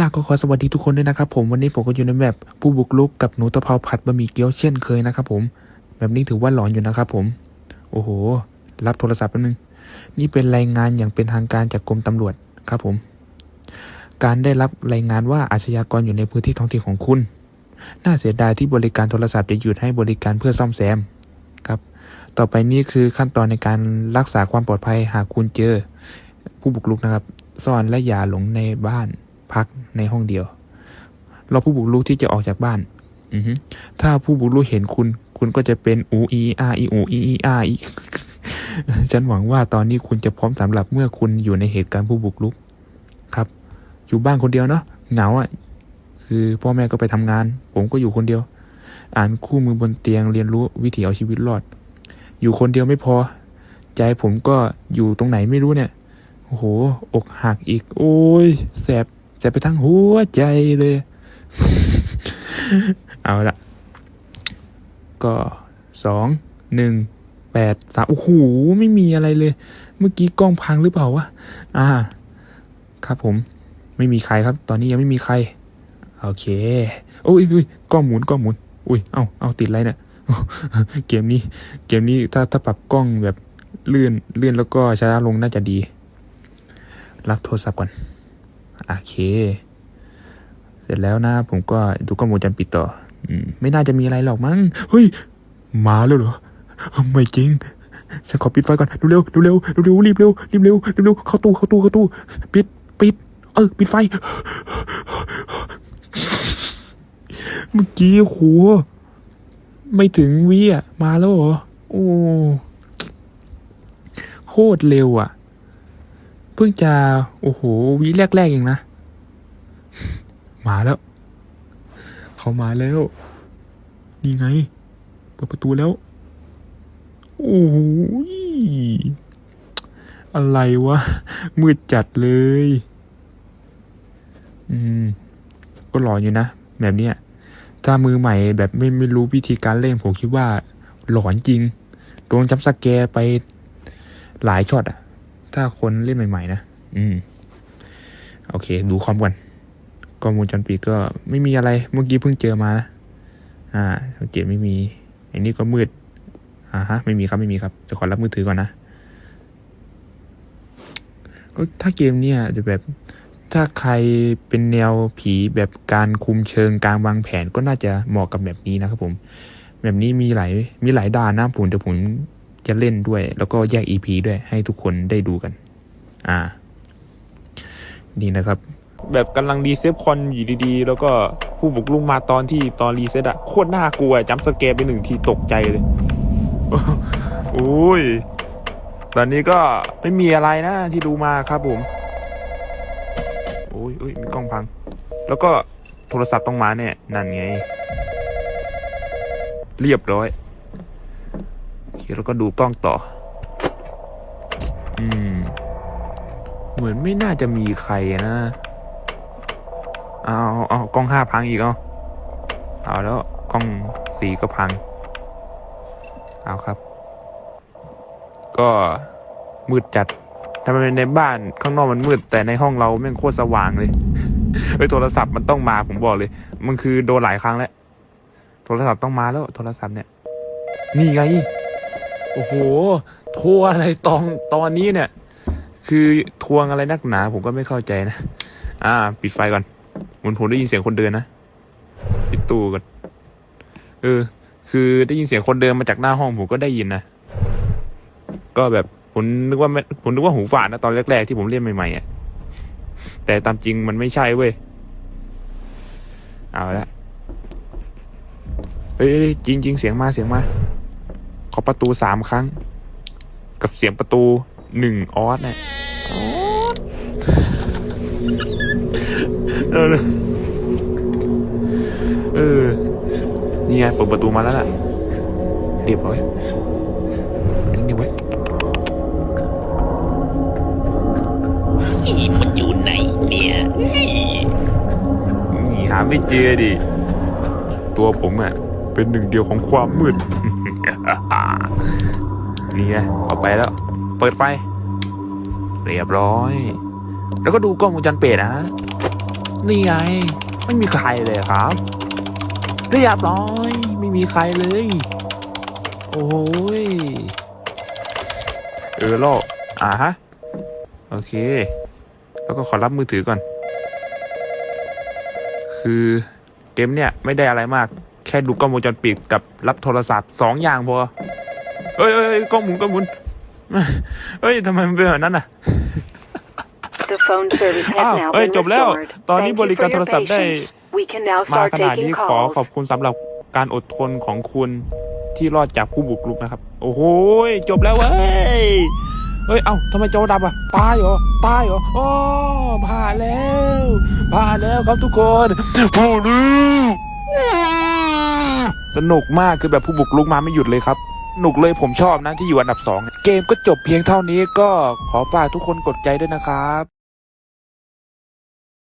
ล่ะก็ขอสวัสดีทุกคนด้วยนะครับผมวันนี้ผมก็อยู่ในแบบผู้บุกรุกกับหนูตะเภาผัดบะหมี่เกี๊ยวเช่นเคยนะครับผมแบบนี้ถือว่าหลอนอยู่นะครับผมโอ้โห รับโทรศัพท์แป๊บนึง นี่เป็นรายงานอย่างเป็นทางการจากกรมตำรวจครับผม การได้รับรายงานว่าอาชญากรอยู่ในพื้นที่ท้องถิ่นของคุณ น่าเสียดายที่บริการโทรศัพท์จะหยุดให้บริการเพื่อซ่อมแซมครับ ต่อไปนี้คือขั้นตอนในการรักษาความปลอดภัยหากคุณเจอ ผู้บุกรุกนะครับซ่อนและอย่าหลงในบ้านพัก ในห้องเดียว เรอผู้บุกรุกที่จะออกจากบ้านอือถ้าผู้บุกรุกเห็นคุณ คุณก็จะเป็นอูอีอาอีอูอีอีอาอีฉันหวังว่าตอนนี้คุณจะพร้อมสำหรับเมื่อคุณอยู่ในเหตุการณ์ผู้บุกรุก ครับ อยู่บ้านคนเดียวเนาะเหงาอะคือพ่อแม่ก็ไปทำงาน ผมก็อยู่คนเดียว อ่านคู่มือบนเตียงเรียนรู้วิถีเอาชีวิตรอด อยู่คนเดียวไม่พอ ใจผมก็อยู่ตรงไหนไม่รู้เนี่ยโอ้โห อกหักอีก โอ้ยแสบ แสบไปทั้งหัวใจเลย เอาละก็สองหนึ่งแปดสามโอ้โหไม่มีอะไรเลย เมื่อกี้กล้องพังหรือเปล่าวะอ่า ครับผม ไม่มีใครครับ ตอนนี้ยังไม่มีใคร โอเคโอ้ยอุ้ยกล้องหมุนกล้องหมุน อุ้ยเอาเอาติดอะไรเนี่ยเกมนี้เกมนี้ถ้าถ้าปรับกล้องแบบเลื่อนเลื่อนแล้วก็ช้าลงน่าจะดี รับโทรศัพท์ก่อน โอเค เสร็จแล้วนะ ผมก็ดูกล้องวงจรปิดต่อ อืม ไม่น่าจะมีอะไรหรอกมั้ง เฮ้ย มาแล้วเหรอ ไม่จริง ฉันขอปิดไฟก่อน เร็วเร็วๆเร็วรีบเร็วรีบเร็วรีบเร็วเข้าตู้เข้าตู้เข้าตู้ ปิด ปิด เออ ปิดไฟ เมื่อกี้โหไม่ถึงวิอะ มาแล้วเหรอ โอ้ โคตรเร็วอะ พิ่งจะ โอ้โหวิแรกๆเองนะ มาแล้ว เขามาแล้ว นี่ไง เปิดประตูแล้ว โอ้โหอะไรวะ มืดจัดเลย อืม ก็หลอนอยู่นะ แบบเนี้ยถ้ามือใหม่แบบไม่ไม่รู้วิธีการเล่นผมคิดว่า หลอนจริง โดนจับสแกไปหลายช็อตอะ ถ้าคนเล่นใหม่ๆ นะ อืม โอเค ดูคอมก่อนกล้องวงจรปิดก็ไม่มีอะไร เมื่อกี้เพิ่งเจอมานะ อ่าสังเกตไม่มี อันนี้ก็มืด อ่าฮะ ไม่มีครับ ไม่มีครับจะขอรับมือถือก่อนนะ ก็ถ้าเกมเนี่ยจะแบบ ถ้าใครเป็นแนวผีแบบการคุมเชิงการวางแผนก็น่าจะเหมาะกับแบบนี้นะครับผม แบบนี้มีหลาย มีหลายด่านนะผมเดี๋ยวผม จะเล่นด้วย แล้วก็แยก EP ด้วยให้ทุกคนได้ดูกัน อ่า นี่นะครับ แบบกำลังรีเซฟคอนอยู่ดีๆ แล้วก็ผู้บุกรุกมาตอนที่ตอนรีเซตอะโคตรน่ากลัวจำสเกร์ไปหนึ่งทีตกใจเลยโอ้ยตอนนี้ก็ไม่มีอะไรนะที่ดูมาครับผมโอ้ยโอ้ยมีกล้องพัง แล้วก็โทรศัพท์ต้องมาเนี่ย นั่นไง เรียบร้อย เคแล้วก็ดูกล้องต่อ อืม เหมือนไม่น่าจะมีใครนะเอาเอากล้องห้าพังอีกเอาเอาแล้วกล้องสี่ก็พัง เอาครับ ก็มืดจัดทำไมในบ้านข้างนอกมันมืด แต่ในห้องเราแม่งโคตรสว่างเลยเฮ้ยโทรศัพท์มันต้องมาผมบอกเลย มันคือโดนหลายครั้งแล้ว โทรศัพท์ต้องมาแล้ว โทรศัพท์เนี่ย นี่ไง โอ้โหโทรอะไรตอนตอนนี้เนี่ย คือทวงอะไรนักหนา ผมก็ไม่เข้าใจนะ อ่า ปิดไฟก่อนมือนผมได้ยินเสียงคนเดินนะปิดตู้ก่อนเออ คือได้ยินเสียงคนเดินมาจากหน้าห้องผมก็ได้ยินนะก็แบบผมนึกว่าผมนึกว่าหูฝาดนะตอนแรกๆที่ผมเล่นใหม่ๆอะแต่ตามจริงมันไม่ใช่เว้ยเอาละเฮ้ยจริงจริงๆเสียงมาเสียงมา ขอประตูสามครั้ง กับเสียงประตูหนึ่งออสเนี่ยออสเออเออ นี่ไงเปิดประตูมาแล้วล่ะเรียบร้อยนิ่งๆไว้อีมันอยู่ไหนเนี่ยเฮ้ยนี่หาไม่เจอดิ ตัวผมอะเป็นหนึ่งเดียวของความมืด นี่ไงเข้าไปแล้ว เปิดไฟ เรียบร้อย แล้วก็ดูกล้องวงจรปิดนะ นี่ไง ไม่มีใครเลยครับ เรียบร้อย ไม่มีใครเลย โอ้ย เออโลอ่าฮะ โอเค แล้วก็ขอรับมือถือก่อน คือเกมเนี่ยไม่ได้อะไรมาก ค่ดูกล้องวงจรปิดกับรับโทรศัพท์สองอย่างพอเอ้ยเอ้ยเอ้ยกล้องหมุนกล้องหมุนเฮ้ยทำไมมันเป็นแบบนั้นอะ The phone service has อ้าว now เอ้ย been จบแล้ว restored. ตอนนี้ Thank บ you ริการ for โทร your ศัพท์ได้ patience. We can now มา start ขนาดนี้ taking ขอ calls. ขอบคุณสำหรับการอดทนของคุณที่รอดจากผู้บุกรุกนะครับ โอ้โหจบแล้วเว้ยเฮ้ย เอ้าทำไมจอดับอะ ตายเหรอ ตายเหรออ๋อผ่านแล้ว ผ่านแล้วครับทุกคนโอ้โห สนุกมากคือแบบผู้บุกลุกมาไม่หยุดเลยครับหนุกเลยผมชอบนะที่อยู่อันดับสองเกมก็จบเพียงเท่านี้ก็ขอฝากทุกคนกดใจด้วยนะครับ